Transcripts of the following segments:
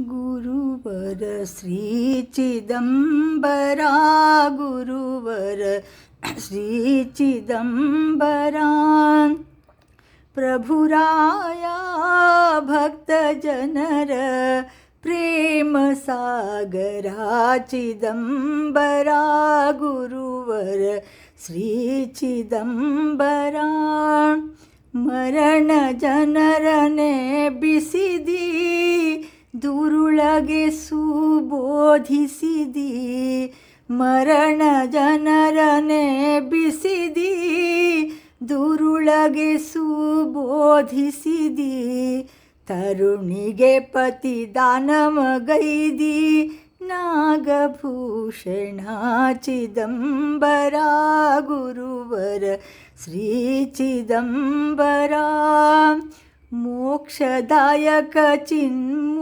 गुरुवर श्रीचिदम्बरा गुरुवर श्रीचिदम्बरा प्रभुराया भक्तजनर प्रेमसागरा चिदम्बरा गुरुवर श्रीचिदम्बरा मरणजनरने बिसिदी। ದುರುಳಗೆ ಸುಬೋಧಿಸಿದಿ, ಮರಣ ಜನರನೆ ಬಿಸಿದಿ, ದುರುಳಗೆ ಸುಬೋಧಿಸಿದಿ, ತರುಣಿಗೆ ಪತಿ ದಾನಮಗೈದಿ, ನಾಗಭೂಷಣ ಚಿದಂಬರ ಗುರುವರ ಶ್ರೀ ಚಿದಂಬರ, ಮೋಕ್ಷದಾಯಕ ಚಿನ್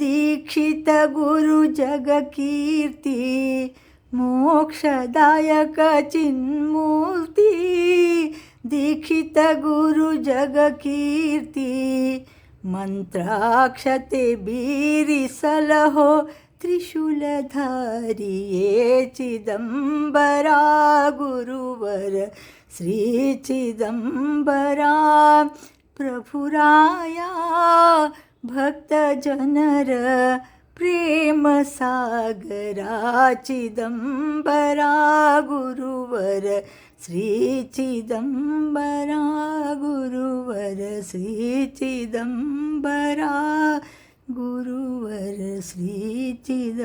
दीक्षितगुरुजगकीर्ति मोक्षदायक चिन्मूर्ति। दीक्षितगुरुजगकीर्ति मन्त्राक्षते बीरिसलहो त्रिशूलधारिये चिदम्बरा गुरुवर। श्रीचिदम्बरा प्रभुराया भक्तजनर प्रेमसागरा चिदम्बरा गुरुवर श्रीचिदम्बरा गुरुवर श्रीचिदम्बरा गुरुवर श्रीचिदम्बरा